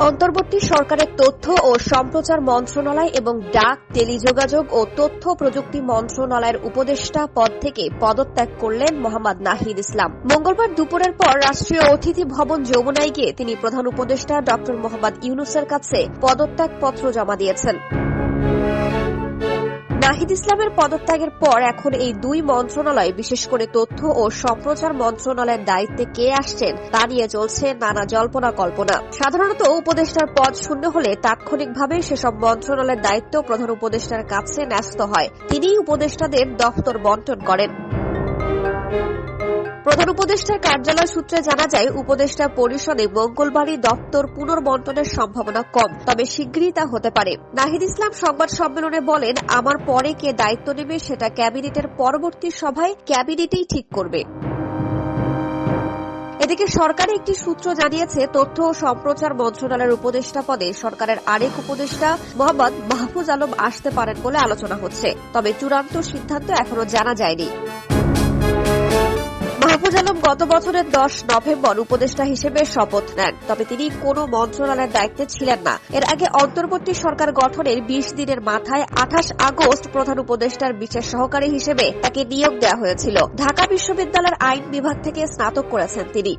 অন্তর্বর্তী সরকারের তথ্য ও সম্প্রচার মন্ত্রণালয় এবং ডাক, টেলিযোগাযোগ ও তথ্য প্রযুক্তি মন্ত্রণালয়ের উপদেষ্টা পদ থেকে পদত্যাগ করলেন মোহাম্মদ নাহিদ ইসলাম। মঙ্গলবার দুপুরের পর রাষ্ট্রীয় অতিথি ভবন যমুনায় গিয়ে তিনি প্রধান উপদেষ্টা ডক্টর মোহাম্মদ ইউনুসের কাছে পদত্যাগপত্র জমা দিয়েছেন। নাহিদ ইসলামের পদত্যাগের পর এখন এই দুই মন্ত্রণালয়, বিশেষ করে তথ্য ও সম্প্রচার মন্ত্রণালয়ের দায়িত্বে কে আসছেন তা নিয়ে চলছে নানা জল্পনা কল্পনা। সাধারণত উপদেষ্টার পদ শূন্য হলে তাৎক্ষণিকভাবে সেসব মন্ত্রণালয়ের দায়িত্ব প্রধান উপদেষ্টার কাছে ন্যস্ত হয়। তিনিই উপদেষ্টাদের দফতর বন্টন করেন। প্রধান উপদেষ্টার কার্যালয় সূত্রে জানা যায়, উপদেষ্টা পরিষদে মঙ্গলবারই দপ্তর পুনর্বন্টনের সম্ভাবনা কম, তবে শীঘ্রই তা হতে পারে। নাহিদ ইসলাম সংবাদ সম্মেলনে বলেন, আমার পরে কে দায়িত্ব নেবে সেটা ক্যাবিনেটের পরবর্তী সভায় ক্যাবিনেটেই ঠিক করবে। এদিকে সরকারি একটি সূত্র জানিয়েছে, তথ্য ও সম্প্রচার মন্ত্রণালয়ের উপদেষ্টা পদে সরকারের আরেক উপদেষ্টা মোহাম্মদ মাহফুজ আলম আসতে পারেন বলে আলোচনা হচ্ছে, তবে চূড়ান্ত সিদ্ধান্ত এখনও জানা যায়নি। মাহফুজ আলম গত বছরের দশ নভেম্বর উপদেষ্টা হিসেবে শপথ নেন। তবে তিনি কোনো মন্ত্রণালয়ের দায়িত্বে ছিলেন না। এর আগে অন্তর্বর্তী সরকার গঠনের বিশ দিনের মাথায় আঠাশ আগস্ট প্রধান উপদেষ্টার বিশেষ সহকারী হিসেবে তাকে নিয়োগ দেওয়া হয়েছিল। ঢাকা বিশ্ববিদ্যালয়ের আইন বিভাগ থেকে স্নাতক করেছেন তিনি।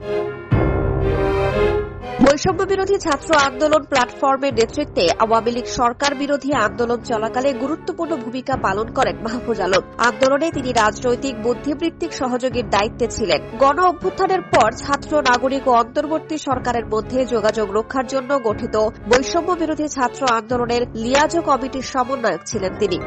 বৈষম্য বিরোধী ছাত্র আন্দোলন প্ল্যাটফর্মের নেতৃত্বে আওয়ামী লীগ সরকার বিরোধী আন্দোলন চলাকালে গুরুত্বপূর্ণ ভূমিকা পালন করেন মাহফুজ আলম। আন্দোলনে তিনি রাজনৈতিক, বুদ্ধিবৃত্তিক সহযোগীর দায়িত্বে ছিলেন। গণ অভ্যুত্থানের পর ছাত্র, নাগরিক ও অন্তর্বর্তী সরকারের মধ্যে যোগাযোগ রক্ষার জন্য গঠিত বৈষম্য বিরোধী ছাত্র আন্দোলনের লিয়াজো কমিটির সমন্বয়ক ছিলেন তিনি।